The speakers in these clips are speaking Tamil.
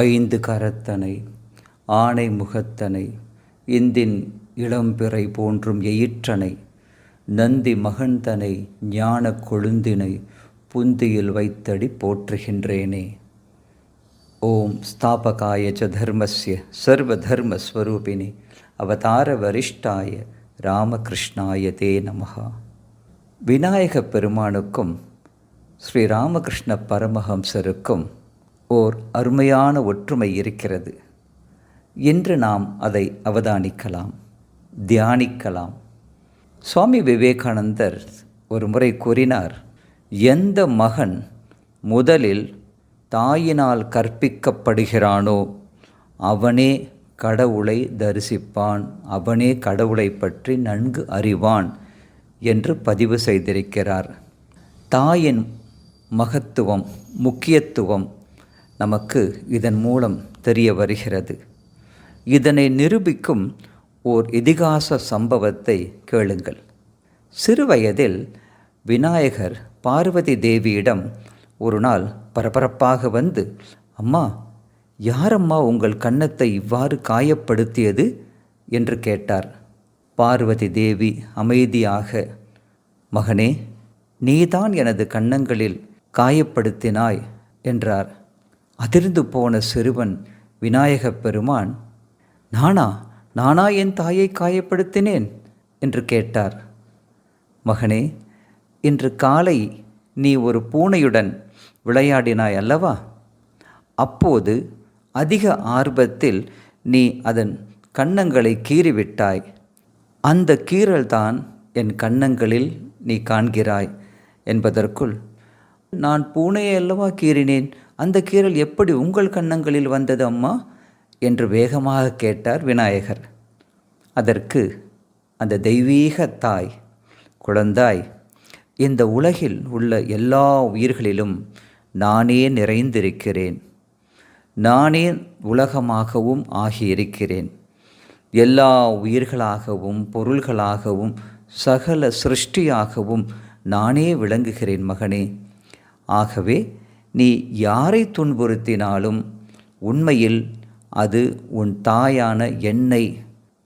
ஐந்து கரத்தனை ஆணை முகத்தனை இந்தின் இளம்பிறை போன்றும் எயிற்றனை நந்தி மகன்தனை ஞான கொழுந்தினை புந்தியில் வைத்தடி போற்றுகின்றேனே. ஓம் ஸ்தாபகாய ச தர்மஸ்ய சர்வதர்மஸ்வரூபிணி அவதார வரிஷ்டாய ராமகிருஷ்ணாய தே நமகா விநாயகப் பெருமானுக்கும் ஸ்ரீ ராமகிருஷ்ண பரமஹம்சருக்கும் ஓர் அருமையான ஒற்றுமை இருக்கிறது என்று நாம் அதை அவதானிக்கலாம் தியானிக்கலாம். சுவாமி விவேகானந்தர் ஒரு முறை கூறினார் எந்த மகன் முதலில் தாயினால் கற்பிக்கப்படுகிறானோ அவனே கடவுளை தரிசிப்பான் அவனே கடவுளை பற்றி நன்கு அறிவான் என்று பதிவு செய்திருக்கிறார். தாயின் மகத்துவம் முக்கியத்துவம் நமக்கு இதன் மூலம் தெரிய வருகிறது. இதனை நிரூபிக்கும் ஓர் இதிகாச சம்பவத்தை கேளுங்கள். சிறுவயதில் விநாயகர் பார்வதி தேவியிடம் ஒரு நாள் பரபரப்பாக வந்து அம்மா யாரம்மா உங்கள் கன்னத்தை இவ்வாறு காயப்படுத்தியது? என்று கேட்டார். பார்வதி தேவி அமைதியாக மகனே நீதான் எனது கன்னங்களில் காயப்படுத்தினாய் என்றார். அதிர்ந்து போன சிறுவன் விநாயகப் பெருமான் நானா நானா என் தாயை காயப்படுத்தினேன்? என்று கேட்டார். மகனே இன்று காலை நீ ஒரு பூனையுடன் விளையாடினாய் அல்லவா? அப்போது அதிக ஆர்வத்தில் நீ அதன் கன்னங்களை கீறிவிட்டாய். அந்த கீறல்தான் என் கன்னங்களில் நீ காண்கிறாய் என்பதற்குள் நான் பூனையை அல்லவா கீறினேன்? அந்த கீறல் எப்படி உங்கள் கன்னங்களில் வந்தது அம்மா? என்று வேகமாக கேட்டார் விநாயகர். அதற்கு அந்த தெய்வீக தாய் குழந்தாய் இந்த உலகில் உள்ள எல்லா உயிர்களிலும் நானே நிறைந்திருக்கிறேன். நானே உலகமாகவும் ஆகியிருக்கிறேன். எல்லா உயிர்களாகவும் பொருள்களாகவும் சகல சிருஷ்டியாகவும் நானே விளங்குகிறேன் மகனே. ஆகவே நீ யாரை துன்புறுத்தினாலும் உண்மையில் அது உன் தாயான என்னை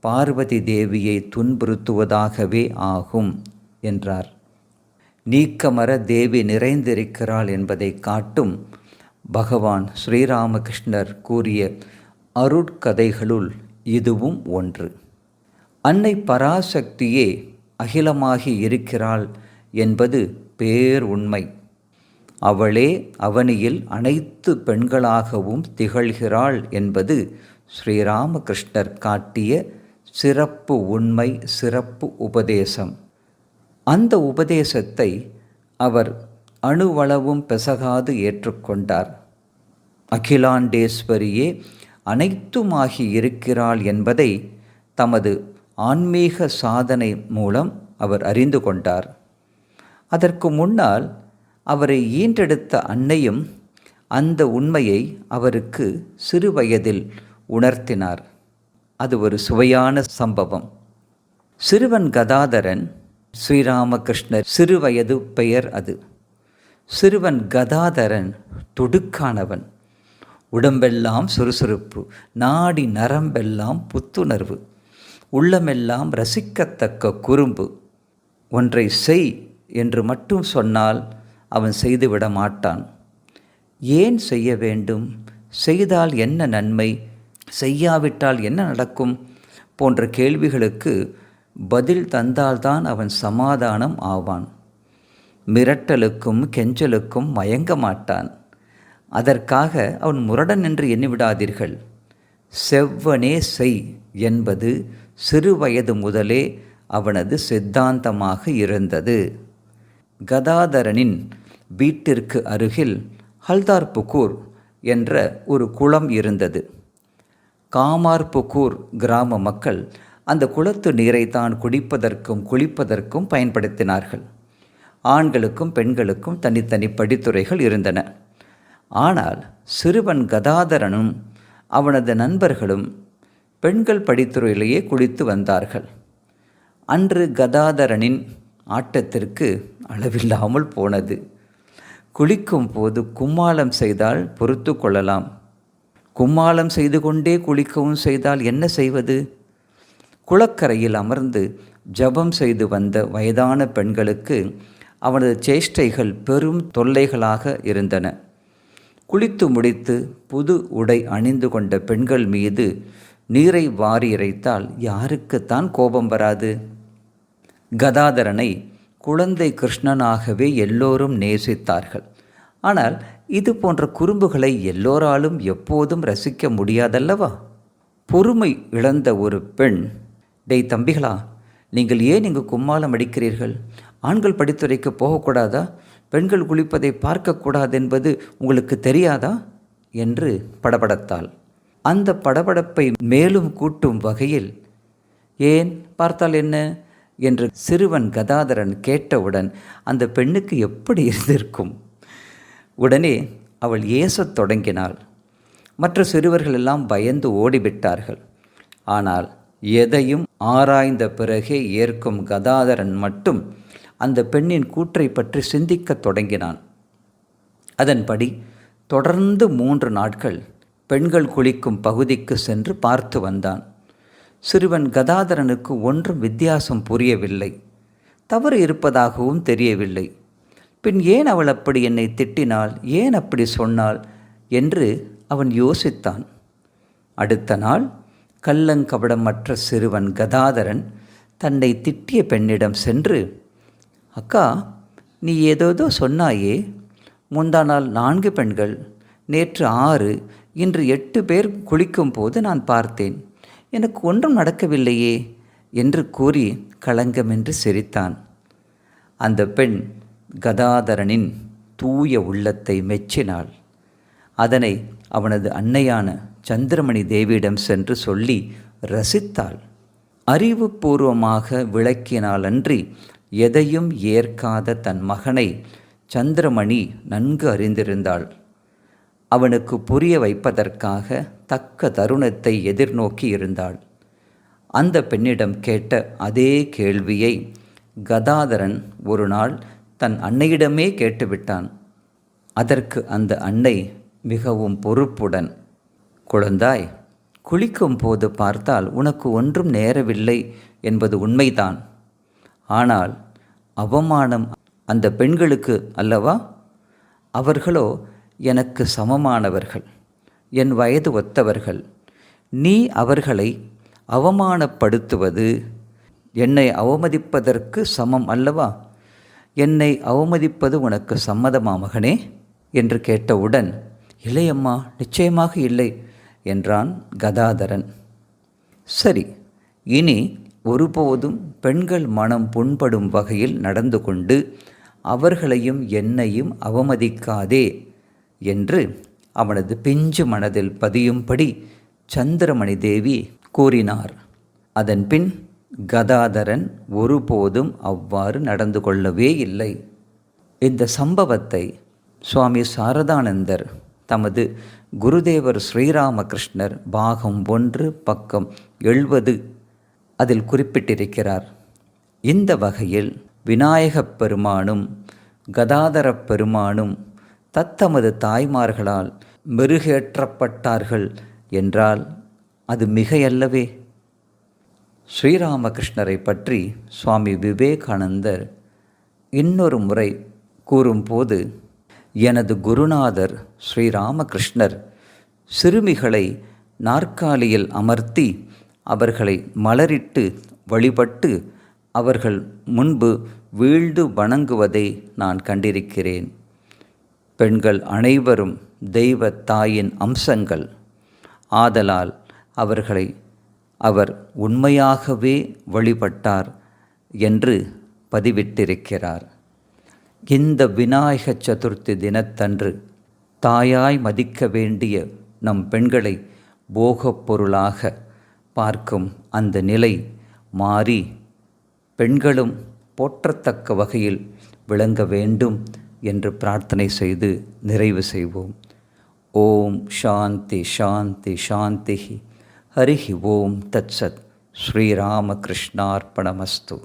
பார்வதி தேவியை துன்புறுத்துவதாகவே ஆகும் என்றார். நீக்கமர தேவி நிறைந்திருக்கிறாள் என்பதை காட்டும் பகவான் ஸ்ரீராமகிருஷ்ணர் கூறிய அருட்கதைகளுள் இதுவும் ஒன்று. அன்னை பராசக்தியே அகிலமாகி இருக்கிறாள் என்பது பேர் உண்மை. அவளே அவனியில் அனைத்து பெண்களாகவும் திகழ்கிறாள் என்பது ஸ்ரீராமகிருஷ்ணர் காட்டிய சிறப்பு உண்மை சிறப்பு உபதேசம். அந்த உபதேசத்தை அவர் அணுவளவும் பெசகாது ஏற்றுக்கொண்டார். அகிலாண்டேஸ்வரியே அனைத்துமாகி இருக்கிறாள் என்பதை தமது ஆன்மீக சாதனை மூலம் அவர் அறிந்து கொண்டார். அதற்கு முன்னால் அவரை ஈன்றெடுத்த அன்னையும் அந்த உண்மையை அவருக்கு சிறுவயதில் உணர்த்தினார். அது ஒரு சுவையான சம்பவம். சிறுவன் கதாதரன் ஸ்ரீராமகிருஷ்ணர் சிறுவயது பெயர் அது. சிறுவன் கதாதரன் துடுக்கானவன். உடம்பெல்லாம் சுறுசுறுப்பு நாடி நரம்பெல்லாம் புத்துணர்வு உள்ளமெல்லாம் ரசிக்கத்தக்க குறும்பு. ஒன்றை செய் என்று மட்டும் சொன்னால் அவன் செய்துவிட மாட்டான். ஏன் செய்ய வேண்டும்? செய்தால் என்ன நன்மை? செய்யாவிட்டால் என்ன நடக்கும்? போன்ற கேள்விகளுக்கு பதில் தந்தால்தான் அவன் சமாதானம் ஆவான். மிரட்டலுக்கும் கெஞ்சலுக்கும் மயங்க மாட்டான். அதற்காக அவன் முரடன் என்று எண்ணிவிடாதீர்கள். செவ்வனே செய் என்பது சிறுவயது முதலே அவனது சித்தாந்தமாக இருந்தது. கதாதரனின் வீட்டிற்கு அருகில் ஹல்தார்புக்கூர் என்ற ஒரு குளம் இருந்தது. காமார்புக்கூர் கிராம மக்கள் அந்த குளத்து நீரை தான் குடிப்பதற்கும் குளிப்பதற்கும் பயன்படுத்தினார்கள். ஆண்களுக்கும் பெண்களுக்கும் தனித்தனி படித்துறைகள் இருந்தன. ஆனால் சிறுவன் கதாதரனும் அவனது நண்பர்களும் பெண்கள் படித்துறையிலேயே குளித்து வந்தார்கள். அன்று கதாதரனின் ஆட்டத்திற்கு அளவில்லாமல் போனது. குளிக்கும் போது கும்மாளம் செய்தால் பொறுத்து கொள்ளலாம். கும்மாளம் செய்து கொண்டே குளிக்கவும் செய்தால் என்ன செய்வது? குளக்கரையில் அமர்ந்து ஜபம் செய்து வந்த வயதான பெண்களுக்கு அவனது சேஷ்டைகள் பெரும் தொல்லைகளாக இருந்தன. குளித்து முடித்து புது உடை அணிந்து கொண்ட பெண்கள் மீது நீரை வாரி இறைத்தால் யாருக்குத்தான் கோபம் வராது? கதாதரனை குழந்தை கிருஷ்ணனாகவே எல்லோரும் நேசித்தார்கள். ஆனால் இது போன்ற குறும்புகளை எல்லோராலும் எப்போதும் ரசிக்க முடியாதல்லவா? பொறுமை இழந்த ஒரு பெண் டேய் தம்பிகளா நீங்கள் ஏன் இங்கு கும்மாளம் அடிக்கிறீர்கள்? ஆண்கள் படித்துறைக்கு போகக்கூடாதா? பெண்கள் குளிப்பதை பார்க்கக்கூடாது என்பது உங்களுக்கு தெரியாதா? என்று படபடத்தாள். அந்த படபடப்பை மேலும் கூட்டும் வகையில் ஏன்? பார்த்தால் என்ன? என்று சிறுவன் கதாதரன் கேட்டவுடன் அந்த பெண்ணுக்கு எப்படி இருந்திருக்கும்? உடனே அவள் ஏசத் தொடங்கினாள். மற்ற சிறுவர்கள் எல்லாம் பயந்து ஓடிவிட்டார்கள். ஆனால் எதையும் ஆராய்ந்த பிறகே ஏற்கும் கதாதரன் மட்டும் அந்த பெண்ணின் கூற்றை பற்றி சிந்திக்கத் தொடங்கினான். அதன்படி தொடர்ந்து மூன்று நாட்கள் பெண்கள் குளிக்கும் பகுதிக்கு சென்று பார்த்து வந்தான். சிறுவன் கதாதரனுக்கு ஒன்றும் வித்தியாசம் புரியவில்லை. தவறு இருப்பதாகவும் தெரியவில்லை. பின் ஏன் அவள் அப்படி என்னை திட்டினாள்? ஏன் அப்படி சொன்னாள்? என்று அவன் யோசித்தான். அடுத்த நாள் கள்ளங்கபடமற்ற சிறுவன் கதாதரன் தன்னை திட்டிய பெண்ணிடம் சென்று அக்கா நீ ஏதோதோ சொன்னாயே? முந்தா நாள் நான்கு பெண்கள் நேற்று ஆறு இன்று எட்டு பேர் குளிக்கும் போது நான் பார்த்தேன். எனக்கு ஒன்றும் நடக்கவில்லையே என்று கூறி களங்கமென்று சிரித்தான். அந்த பெண் கதாதரனின் தூய உள்ளத்தை மெச்சினாள். அதனை அவனது அன்னையான சந்திரமணி தேவியிடம் சென்று சொல்லி ரசித்தாள். அறிவுபூர்வமாக விளக்கினாலன்றி எதையும் ஏற்காத தன் மகனை சந்திரமணி நன்கு அறிந்திருந்தாள். அவனுக்கு புரிய வைப்பதற்காக தக்க தருணத்தை எதிர்நோக்கி இருந்தாள். அந்த பெண்ணிடம் கேட்ட அதே கேள்வியை கதாதரன் ஒரு நாள் தன் அன்னையிடமே கேட்டுவிட்டான். அதற்கு அந்த அன்னை மிகவும் பொறுப்புடன் குழந்தாய் குளிக்கும் போது பார்த்தால் உனக்கு ஒன்றும் நேரவில்லை என்பது உண்மைதான். ஆனால் அவமானம் அந்த பெண்களுக்கு அல்லவா? அவர்களோ எனக்கு சமமானவர்கள் என் வயது ஒத்தவர்கள் நீ அவர்களை அவமானப்படுத்துவது. என்னை அவமதிப்பதற்கு சமம் அல்லவா? என்னை அவமதிப்பது உனக்கு சம்மதமா மகனே? என்று கேட்டவுடன் இல்லையம்மா நிச்சயமாக இல்லை என்றான் கதாதரன். சரி இனி ஒருபோதும் பெண்கள் மனம் புண்படும் வகையில் நடந்து கொண்டு அவர்களையும் என்னையும் அவமதிக்காதே. என்று அவனது பிஞ்சு மனதில் பதியும்படி சந்திரமணி தேவி கூறினார். அதன்பின் கதாதரன் ஒருபோதும் அவ்வாறு நடந்து கொள்ளவே இல்லை. இந்த சம்பவத்தை சுவாமி சாரதானந்தர் தமது குருதேவர் ஸ்ரீராமகிருஷ்ணர் பாகம் ஒன்று பக்கம் எழுபது அதில் குறிப்பிட்டிருக்கிறார். இந்த வகையில் விநாயகப் பெருமானும் கதாதரப் பெருமானும் தத்தமது தாய்மார்களால் மெருகேற்றப்பட்டார்கள் என்றால் அது மிகையல்லவே. ஸ்ரீராமகிருஷ்ணரை பற்றி சுவாமி விவேகானந்தர் இன்னொரு முறை கூறும்போது எனது குருநாதர் ஸ்ரீராமகிருஷ்ணர் சிறுமிகளை நாற்காலியில் அமர்த்தி அவர்களை மலரிட்டு வழிபட்டு அவர்கள் முன்பு வீழ்ந்து வணங்குவதை நான் கண்டிருக்கிறேன். பெண்கள் அனைவரும் தெய்வ தாயின் அம்சங்கள். ஆதலால் அவர்களை அவர் உண்மையாகவே வழிபட்டார் என்று பதிவிட்டிருக்கிறார். இந்த விநாயக சதுர்த்தி தினத்தன்று தாயாய் மதிக்க வேண்டிய நம் பெண்களை போகப் பொருளாக பார்க்கும் அந்த நிலை மாறி பெண்களும் போற்றத்தக்க வகையில் விளங்க வேண்டும் என்று பிரார்த்தனை செய்து நிறைவு செய்வோம். ஓம் சாந்தி சாந்தி சாந்தி ஹரி ஓம் தத்சத். ஸ்ரீராமகிருஷ்ணார்ப்பணமஸ்து